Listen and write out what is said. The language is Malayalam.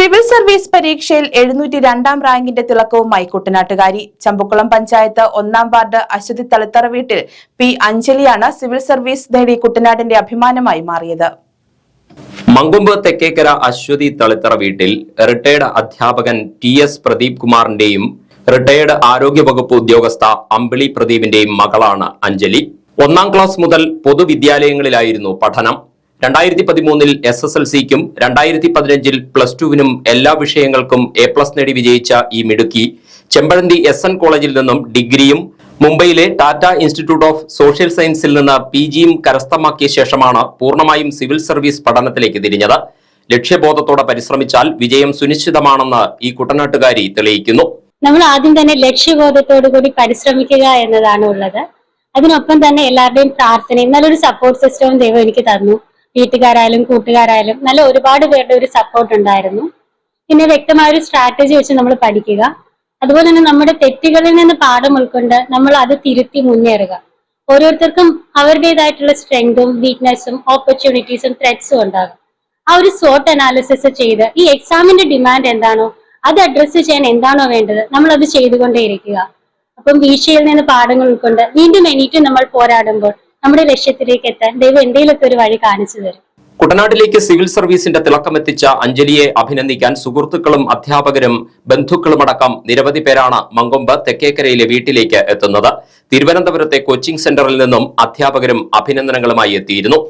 സിവിൽ സർവീസ് പരീക്ഷയിൽ എഴുന്നൂറ്റി രണ്ടാം റാങ്കിന്റെ തിളക്കവുമായി കുട്ടനാട്ടുകാരി. ചമ്പക്കുളം പഞ്ചായത്ത് ഒന്നാം വാർഡ് അശ്വതി തളിത്തറ വീട്ടിൽ പി അഞ്ജലിയാണ് സിവിൽ സർവീസ് നേടി കുട്ടനാടിന്റെ അഭിമാനമായി മാറിയത്. മങ്കൊമ്പ് തെക്കേക്കര അശ്വതി തളിത്തറ വീട്ടിൽ റിട്ടയർഡ് അധ്യാപകൻ ടി എസ് പ്രദീപ് കുമാറിന്റെയും റിട്ടയർഡ് ആരോഗ്യവകുപ്പ് ഉദ്യോഗസ്ഥ അമ്പിളി പ്രദീപിന്റെയും മകളാണ് അഞ്ജലി. ഒന്നാം ക്ലാസ് മുതൽ പൊതുവിദ്യാലയങ്ങളിലായിരുന്നു പഠനം. രണ്ടായിരത്തി പതിമൂന്നിൽ എസ് എസ് എൽ സിക്കും രണ്ടായിരത്തി പതിനഞ്ചിൽ പ്ലസ് ടുവിനും എല്ലാ വിഷയങ്ങൾക്കും എ പ്ലസ് നേടി വിജയിച്ച ഈ മിടുക്കി ചെമ്പഴന്തി എസ് എൻ കോളേജിൽ നിന്നും ഡിഗ്രിയും മുംബൈയിലെ ടാറ്റ ഇൻസ്റ്റിറ്റ്യൂട്ട് ഓഫ് സോഷ്യൽ സയൻസിൽ നിന്ന് പി ജിയും കരസ്ഥമാക്കിയ ശേഷമാണ് പൂർണമായും സിവിൽ സർവീസ് പഠനത്തിലേക്ക് തിരിഞ്ഞത്. ലക്ഷ്യബോധത്തോടെ പരിശ്രമിച്ചാൽ വിജയം സുനിശ്ചിതമാണെന്ന് ഈ കുട്ടനാട്ടുകാരി തെളിയിക്കുന്നു. നമ്മൾ ആദ്യം തന്നെ ലക്ഷ്യബോധത്തോടു കൂടി പരിശ്രമിക്കുക എന്നതാണ് ഉള്ളത്. അതിനൊപ്പം തന്നെ എല്ലാവരുടെയും പ്രാർത്ഥനയും നല്ലൊരു സപ്പോർട്ട് സിസ്റ്റവും ദൈവം എനിക്ക് തന്നു. വീട്ടുകാരായാലും കൂട്ടുകാരായാലും നല്ല ഒരുപാട് പേരുടെ ഒരു സപ്പോർട്ട് ഉണ്ടായിരുന്നു. പിന്നെ വ്യക്തമായ ഒരു സ്ട്രാറ്റജി വെച്ച് നമ്മൾ പഠിക്കുക. അതുപോലെ തന്നെ നമ്മുടെ തെറ്റുകളിൽ നിന്ന് പാഠം ഉൾക്കൊണ്ട് നമ്മൾ അത് തിരുത്തി മുന്നേറുക. ഓരോരുത്തർക്കും അവരുടേതായിട്ടുള്ള സ്ട്രെങ്തും വീക്ക്നെസ്സും ഓപ്പർച്യൂണിറ്റീസും ത്രെഡ്സും ഉണ്ടാകും. ആ ഒരു സോട്ട് അനാലിസിസ് ചെയ്ത് ഈ എക്സാമിന്റെ ഡിമാൻഡ് എന്താണോ അത് അഡ്രസ്സ് ചെയ്യാൻ എന്താണോ വേണ്ടത് നമ്മൾ അത് ചെയ്തുകൊണ്ടേയിരിക്കുക. അപ്പം വീഴ്ചയിൽ നിന്ന് പാഠങ്ങൾ ഉൾക്കൊണ്ട് വീണ്ടും എണീറ്റ് നമ്മൾ പോരാടുമ്പോൾ നമ്മുടെ ലക്ഷ്യത്തിലേക്ക് എത്താൻ ദൈവം എന്തെങ്കിലുമൊക്കെ ഒരു വഴി കാണിച്ചു തരും. കുട്ടനാട്ടിലേക്ക് സിവിൽ സർവീസിന്റെ തിളക്കമെത്തിച്ച അഞ്ജലിയെ അഭിനന്ദിക്കാൻ സുഹൃത്തുക്കളും അധ്യാപകരും ബന്ധുക്കളുമടക്കം നിരവധി പേരാണ് മങ്കൊമ്പ് തെക്കേക്കരയിലെ വീട്ടിലേക്ക് എത്തുന്നത്. തിരുവനന്തപുരത്തെ കോച്ചിംഗ് സെന്ററിൽ നിന്നും അധ്യാപകരും അഭിനന്ദനങ്ങളുമായി എത്തിയിരുന്നു.